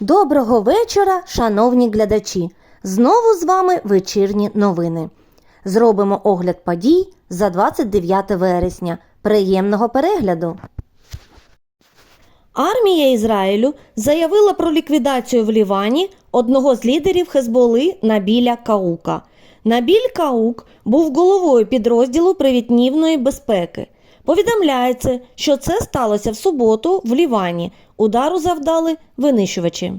Доброго вечора, шановні глядачі! Знову з вами вечірні новини. Зробимо огляд подій за 29 вересня. Приємного перегляду! Армія Ізраїлю заявила про ліквідацію в Лівані одного з лідерів Хезболи Набіля Каука. Набіль Каук був головою підрозділу привітнівної безпеки. Повідомляється, що це сталося в суботу в Лівані. Удару завдали винищувачі.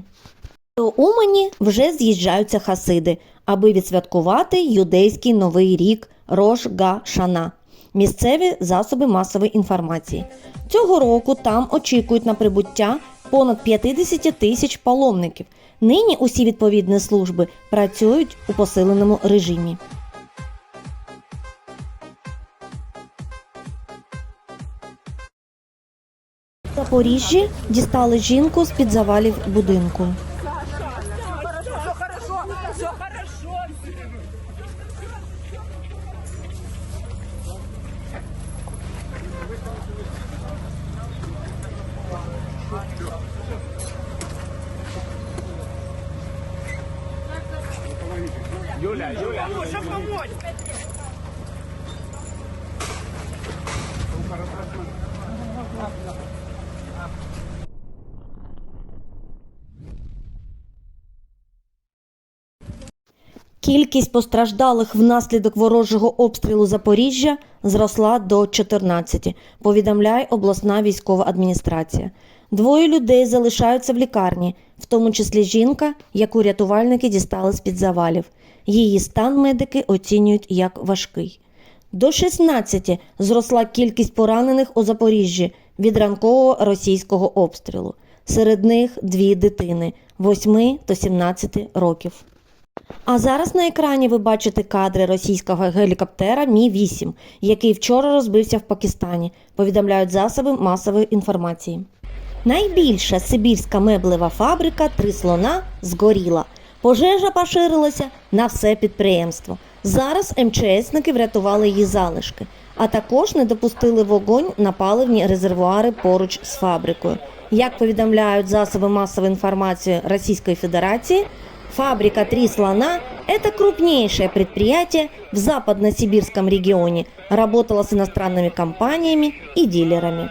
У Умані вже з'їжджаються хасиди, аби відсвяткувати юдейський новий рік Рош Га Шана. Місцеві засоби масової інформації. Цього року там очікують на прибуття понад 50 тисяч паломників. Нині усі відповідні служби працюють у посиленому режимі. Запоріжжі дістали жінку з під завалів будинку. Юля, Юля, помочь. Кількість постраждалих внаслідок ворожого обстрілу Запоріжжя зросла до 14, повідомляє обласна військова адміністрація. Двоє людей залишаються в лікарні, в тому числі жінка, яку рятувальники дістали з-під завалів. Її стан медики оцінюють як важкий. До 16 зросла кількість поранених у Запоріжжі від ранкового російського обстрілу. Серед них дві дитини 8 та 17 років. А зараз на екрані ви бачите кадри російського гелікоптера Мі-8, який вчора розбився в Пакистані, повідомляють засоби масової інформації. Найбільша сибірська меблева фабрика Три слона згоріла. Пожежа поширилася на все підприємство. Зараз МЧСники врятували її залишки, а також не допустили вогонь на паливні резервуари поруч з фабрикою. Як повідомляють засоби масової інформації Російської Федерації, Фабрика «Три слона» – это крупнейшее предприятие в западно-сибирском регионе, работала с иностранными компаниями и дилерами.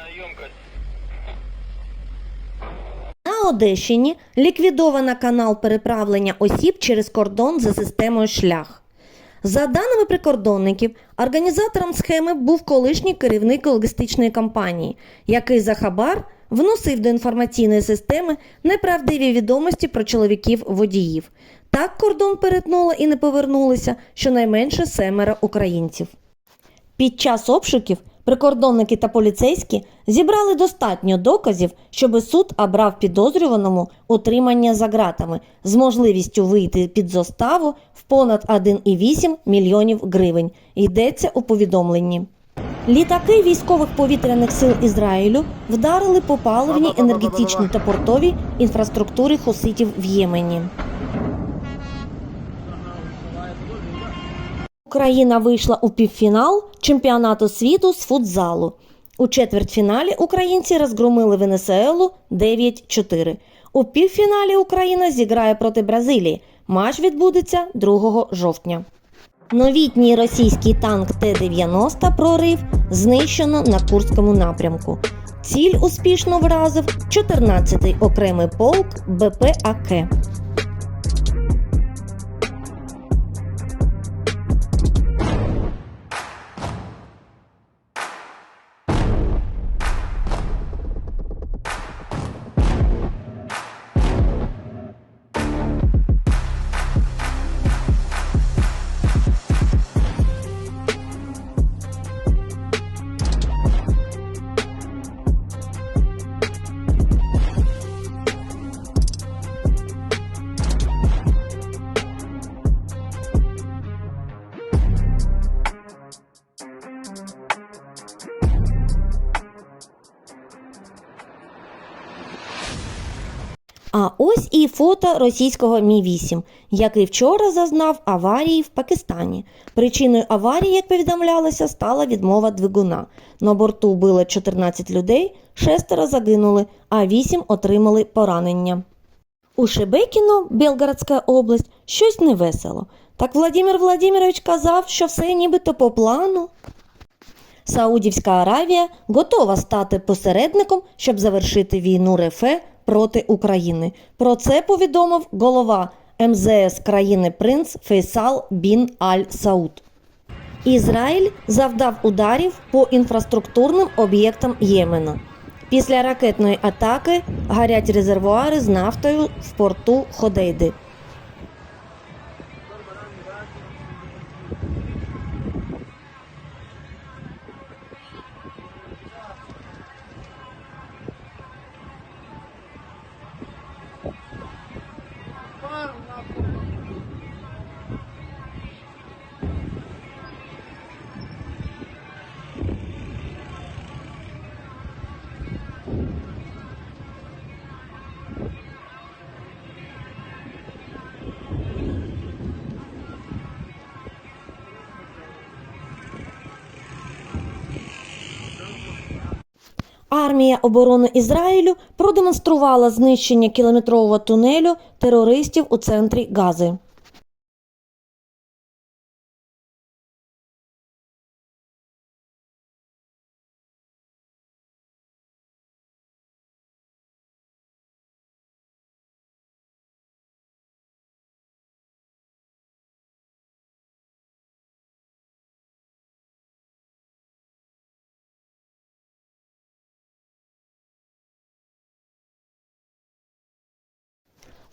На Одещині ліквідовано канал переправлення осіб через кордон за системою шлях. За даними прикордонників, організатором схеми був колишній керівник логістичної компанії, який за хабар вносив до інформаційної системи неправдиві відомості про чоловіків-водіїв. Так кордон перетнуло і не повернулися щонайменше семеро українців. Під час обшуків прикордонники та поліцейські зібрали достатньо доказів, щоб суд обрав підозрюваному утримання за ґратами з можливістю вийти під заставу в понад 1,8 мільйонів гривень. Йдеться у повідомленні. Літаки військових повітряних сил Ізраїлю вдарили по паливній, енергетичній та портовій інфраструктурі хуситів в Ємені. Україна вийшла у півфінал чемпіонату світу з футзалу. У четвертьфіналі українці розгромили Венесуелу 9-4. У півфіналі Україна зіграє проти Бразилії. Матч відбудеться 2 жовтня. Новітній російський танк Т-90 прорив знищено на Курському напрямку. Ціль успішно вразив 14-й окремий полк БПАК. Ось і фото російського Мі-8, який вчора зазнав аварії в Пакистані. Причиною аварії, як повідомлялося, стала відмова двигуна. На борту було 14 людей, шестеро загинули, а 8 отримали поранення. У Шебекіно, Белгородська область, щось невесело. Так Владимир Владимирович казав, що все нібито по плану. Саудівська Аравія готова стати посередником, щоб завершити війну РФ проти України. Про це повідомив голова МЗС країни принц Фейсал Бін Аль Сауд. Ізраїль завдав ударів по інфраструктурним об'єктам Ємена. Після ракетної атаки гарять резервуари з нафтою в порту Ходейди. Армія оборони Ізраїлю продемонструвала знищення кілометрового тунелю терористів у центрі Гази.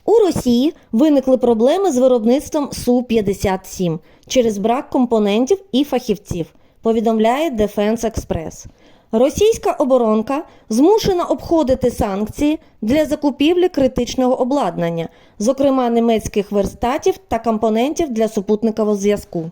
У Росії виникли проблеми з виробництвом Су-57 через брак компонентів і фахівців, повідомляє Defense Express. Російська оборонка змушена обходити санкції для закупівлі критичного обладнання, зокрема німецьких верстатів та компонентів для супутникового зв'язку.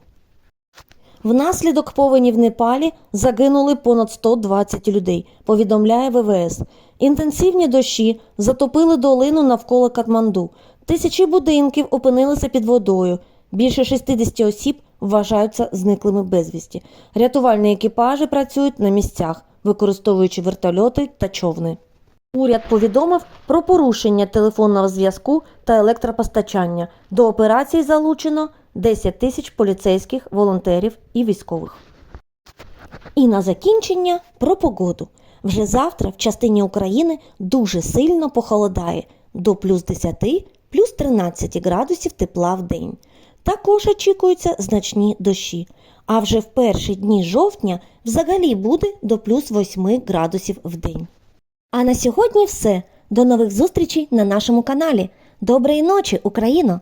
Внаслідок повені в Непалі загинули понад 120 людей, повідомляє ВВС. Інтенсивні дощі затопили долину навколо Катманду. Тисячі будинків опинилися під водою. Більше 60 осіб вважаються зниклими безвісті. Рятувальні екіпажі працюють на місцях, використовуючи вертольоти та човни. Уряд повідомив про порушення телефонного зв'язку та електропостачання. До операції залучено 10 тисяч поліцейських, волонтерів і військових. І на закінчення про погоду. Вже завтра в частині України дуже сильно похолодає до плюс 10, плюс 13 градусів тепла в день. Також очікуються значні дощі. А вже в перші дні жовтня взагалі буде до плюс 8 градусів в день. А на сьогодні все. До нових зустрічей на нашому каналі. Доброї ночі, Україно!